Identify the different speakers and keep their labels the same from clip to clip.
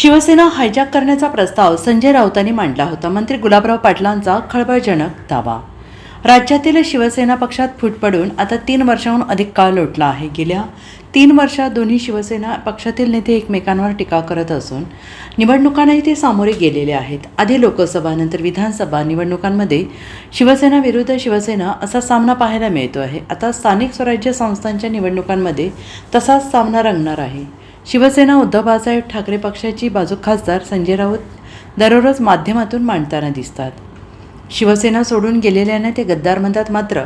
Speaker 1: Shiv Sena hijack करण्याचा प्रस्ताव संजय राऊतांनी मांडला होता. मंत्री गुलाबराव पाटलांचा खळबळजनक दावा. राज्यातील शिवसेना पक्षात फूट पडून आता तीन वर्षाहून अधिक काळ लोटला आहे. गेल्या तीन वर्षात दोन्ही शिवसेना पक्षातील नेते एकमेकांवर टीका करत असून निवडणुकांनाही ते सामोरे गेलेले आहेत. आधी लोकसभा नंतर विधानसभा निवडणुकांमध्ये शिवसेना विरुद्ध शिवसेना असा सामना पाहायला मिळतो आहे. आता स्थानिक स्वराज्य संस्थांच्या निवडणुकांमध्ये तसाच सामना रंगणार आहे. शिवसेना उद्धव बाळासाहेब ठाकरे पक्षाची बाजू खासदार संजय राऊत दररोज माध्यमातून मांडताना दिसतात. शिवसेना सोडून गेलेल्यांना ते गद्दार म्हणतात मात्र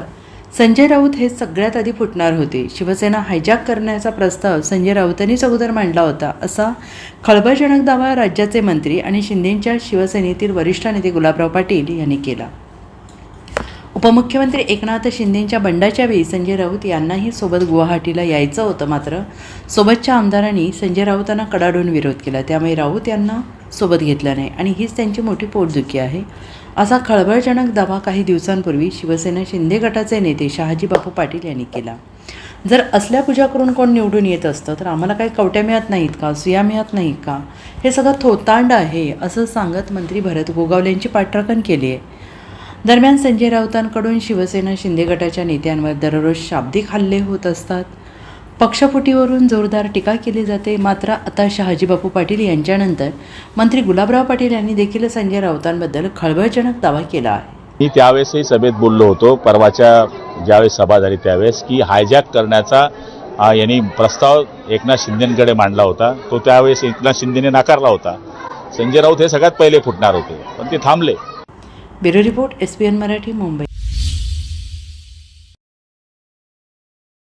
Speaker 1: संजय राऊत हे सगळ्यात आधी फुटणार होते. शिवसेना हायजॅक करण्याचा प्रस्ताव संजय राऊतांनीच अगोदर मांडला होता असा खळबळजनक दावा राज्याचे मंत्री आणि शिंदेंच्या शिवसेनेतील वरिष्ठ नेते गुलाबराव पाटील यांनी केला. उपमुख्यमंत्री एकनाथ शिंदेंच्या बंडाच्या वेळी संजय राऊत यांनाही सोबत गुवाहाटीला यायचं होतं मात्र सोबतच्या आमदारांनी संजय राऊतांना कडाडून विरोध केला. त्यामुळे राऊत यांना सोबत घेतलं नाही आणि हीच त्यांची मोठी पोटदुखी आहे. असा खळबळजनक दावा काही दिवसांपूर्वी शिवसेना शिंदे गटाचे नेते शहाजी बापू पाटील यांनी केला. जर असल्या पूजा करून कोण निवडून येत असतं तर आम्हाला काही कवट्या मिळत नाहीत का? सुया मिळत नाहीत का? हे सगळं थोतांड आहे असं सांगत मंत्री भरत गोगावले यांची पाठराखण केली आहे दरम्यान संजय राऊतांकडून शिवसेना शिंदे गटाच्या नेत्यांवर दररोज शाब्दिक हल्ले होत असतात. पक्षफुटीवरून जोरदार टीका केली जाते. मात्र आता शहाजीबापू पाटील यांच्यानंतर मंत्री गुलाबराव पाटील यांनी देखील संजय राऊतांबद्दल खळबळजनक दावा केला आहे.
Speaker 2: मी त्यावेळेसही सभेत बोललो होतो. परवाच्या ज्यावेळेस सभा झाली त्यावेळेस की हायजॅक करण्याचा यांनी प्रस्ताव एकनाथ शिंदेकडे मांडला होता. तो त्यावेळेस एकनाथ शिंदेने नाकारला होता. संजय राऊत हे सगळ्यात पहिले फुटणार होते. पण ते थांबले.
Speaker 1: Bureau report S P N Marathi Mumbai.